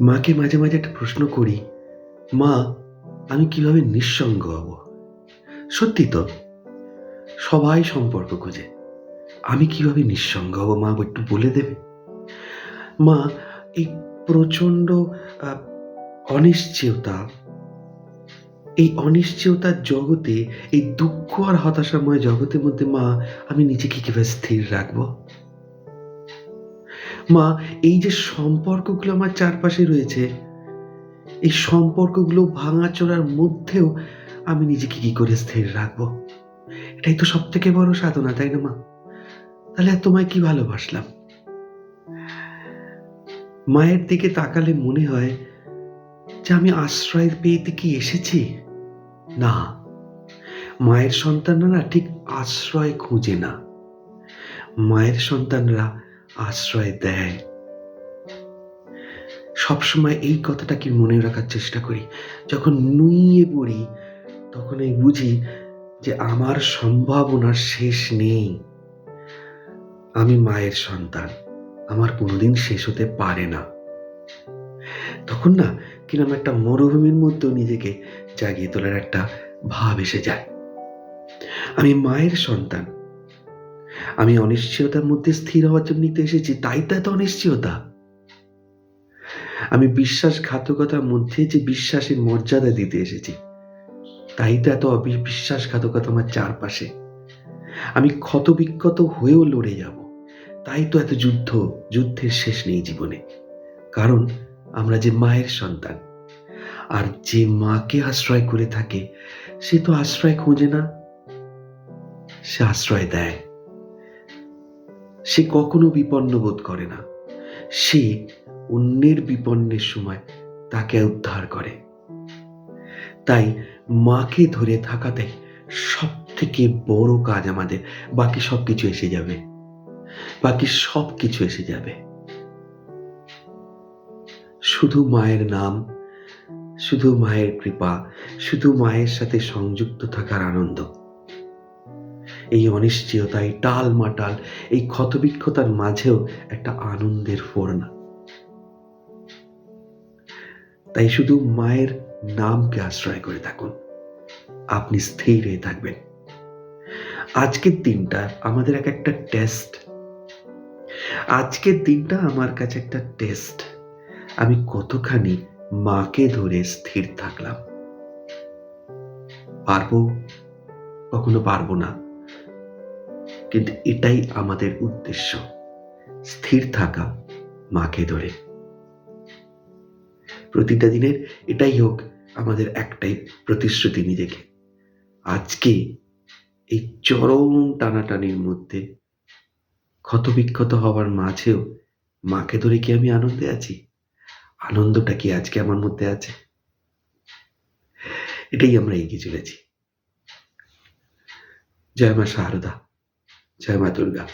মাকে মাঝে মাঝে একটা প্রশ্ন করি, মা, আমি কীভাবে নিঃসঙ্গ হব? সত্যি তো, সবাই সম্পর্ক খুঁজে। আমি কীভাবে নিঃসঙ্গ হব, মা একটু বলে দেবে? মা, এই প্রচণ্ড অনিশ্চয়তা, এই অনিশ্চয়তার জগতে, এই দুঃখ আর হতাশাময় জগতের মধ্যে, মা, আমি নিজেকে কীভাবে স্থির রাখব? মা, এই যে সম্পর্কগুলো আমার চারপাশে রয়েছে, এই সম্পর্কগুলো ভাঙাচোরার মধ্যেও আমি নিজেকে কি করে স্থির রাখব? এটাই তো সব থেকে বড় সাধনা, তাই না মা? তাহলে আর তোমায় কি ভালোবাসলাম? মায়ের দিকে তাকালে মনে হয় যে আমি আশ্রয় পেয়েতে কি এসেছি? না, মায়ের সন্তানরা ঠিক আশ্রয় খুঁজে না। মায়ের সন্তানরা আশ্রয় দেয়। সবসময় এই কথাটাকে মনে রাখার চেষ্টা করি। যখন নুইয়ে পড়ি তখন আমি বুঝি যে আমার সম্ভাবনার শেষ নেই। আমি মায়ের সন্তান, আমার কোনোদিন শেষ হতে পারে না। তখন না, কিরম একটা মরুভূমির মধ্যেও নিজেকে জাগিয়ে তোলার একটা ভাব এসে যায়। আমি মায়ের সন্তান আমি অনিশ্চয়তার মধ্যে স্থির হওয়ার জন্য তো এসেছি, তাই তো এত অনিশ্চয়তা? আমি বিশ্বাসঘাতকতার মধ্যে যে বিশ্বাসের মর্যাদা দিতে এসেছি, তাই তো এত বিশ্বাসঘাতকতা আমার চারপাশে। আমি ক্ষতবিক্ষত হয়েও লড়ে যাব, তাই তো এত যুদ্ধ, যুদ্ধের শেষ নেই জীবনে। কারণ আমরা যে মায়ের সন্তান, আর যে মাকে আশ্রয় করে থাকে, সে তো আশ্রয় খোঁজে না, সে আশ্রয় দেয়। সে কখনো বিপন্ন বোধ করে না। সে অন্যের বিপন্নের সময় তাকে উদ্ধার করে। তাই মাকে ধরে থাকাতে সব থেকে বড় কাজ আমাদের, বাকি সব কিছু এসে যাবে। বাকি সব কিছু এসে যাবে। শুধু মায়ের নাম, শুধু মায়ের কৃপা, শুধু মায়ের সাথে সংযুক্ত থাকার আনন্দ। এই অনিশ্চয়তা এই টাল মাটাল এই ক্ষতবিক্ষতার মাঝেও একটা আনন্দের ফোরনা। তাই শুধু মায়ের নামকে আশ্রয় করে থাকুন। আপনি স্থির হয়ে থাকবেন। আজকের দিনটা আমাদের এক একটা টেস্ট আজকের দিনটা আমার কাছে একটা টেস্ট আমি কতখানি মাকে ধরে স্থির থাকলাম। পারব? কখনো পারব না। কিন্তু এটাই আমাদের উদ্দেশ্য। স্থির থাকা মাকে ধরে। প্রতিটা দিনের এটাই হোক আমাদের একটাই প্রতিশ্রুতি নিজেকে। আজকে এই চরম টানাটানির মধ্যে ক্ষতবিক্ষত হওয়ার মাঝেও মাকে ধরে কি আমি আনন্দে আছি? আনন্দটা কি আজকে আমার মধ্যে আছে? এটাই আমরা এগিয়ে চলেছি। জয় মা শারদা। জয় মা দুর্গা